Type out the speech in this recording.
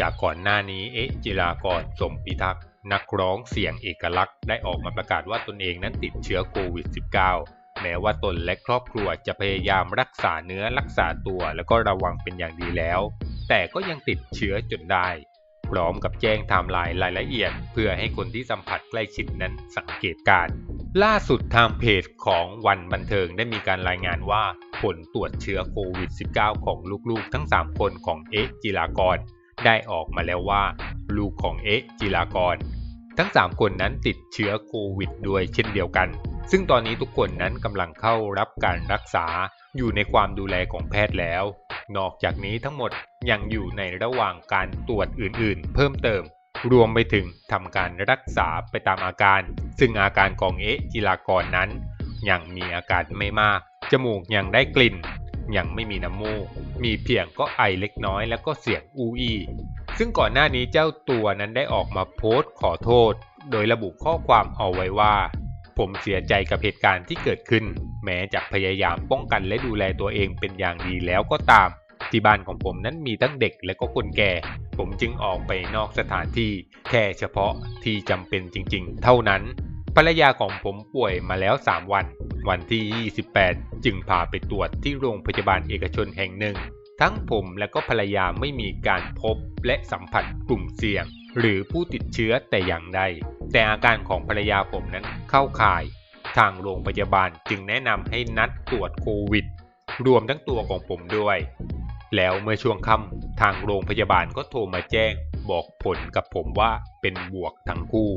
จากก่อนหน้านี้เอ๊ะจิรากรสมพิทักษ์นักร้องเสียงเอกลักษณ์ได้ออกมาประกาศว่าตนเองนั้นติดเชื้อโควิด -19 แม้ว่าตนและครอบครัวจะพยายามรักษาเนื้อรักษาตัวแล้วก็ระวังเป็นอย่างดีแล้ว แต่ก็ยังติดเชื้อจนได้ พร้อมกับแจ้งไทม์ไลน์รายละเอียด เพื่อให้คนที่สัมผัสใกล้ชิดนั้นสังเกตการล่าสุดทางเพจของวันบันเทิงได้มีการรายงานว่า ผลตรวจเชื้อโควิด -19 ของลูกๆ ทั้ง 3 คนของเอ๊จิรากร ได้ออกมาแล้วว่า ลูกของเอ๊ะจิรากร ทั้ง 3 คนนั้นติดเชื้อโควิดด้วยเช่นเดียวกัน ซึ่งตอนนี้ทุกคนนั้นกำลังเข้ารับการรักษาอยู่ในความดูแลของแพทย์แล้ว นอกจากนี้ทั้งหมดยังอยู่ในระหว่างการตรวจอื่นๆ เพิ่มเติม รวมไปถึงทำการรักษาไปตามอาการ ซึ่งอาการของเอ๊ะจิรากรนั้น ยังมีอาการไม่มาก จมูกยังได้กลิ่น ยังไม่มีน้ำมูก มีเพียงก็ไอเล็กน้อยแล้วก็เสียงอูอีซึ่งก่อนหน้านี้เจ้าตัวนั้นได้ออกมาโพสต์ขอโทษ โดยระบุข้อความเอาไว้ว่า ผมเสียใจกับเหตุการณ์ที่เกิดขึ้น แม้จะพยายามป้องกันและดูแลตัวเองเป็นอย่างดีแล้วก็ตาม ที่บ้านของผมนั้นมีทั้งเด็กและก็คนแก่ ผมจึงออกไปนอกสถานที่แค่เฉพาะที่จำเป็นจริง ๆ เท่านั้นภรรยาของผมป่วยมาแล้ว 3 วัน วันที่ 28 จึงพาไปตรวจที่โรงพยาบาลเอกชนแห่งหนึ่ง ทั้งผมและก็ภรรยาไม่มีการพบและสัมผัสกลุ่มเสี่ยง หรือผู้ติดเชื้อแต่อย่างใด แต่อาการของภรรยาผมนั้นเข้าข่าย ทางโรงพยาบาลจึงแนะนำให้นัดตรวจโควิด รวมทั้งตัวของผมด้วย แล้วเมื่อช่วงค่ำทางโรงพยาบาลก็โทรมาแจ้ง บอกผลกับผมว่าเป็นบวกทั้งคู่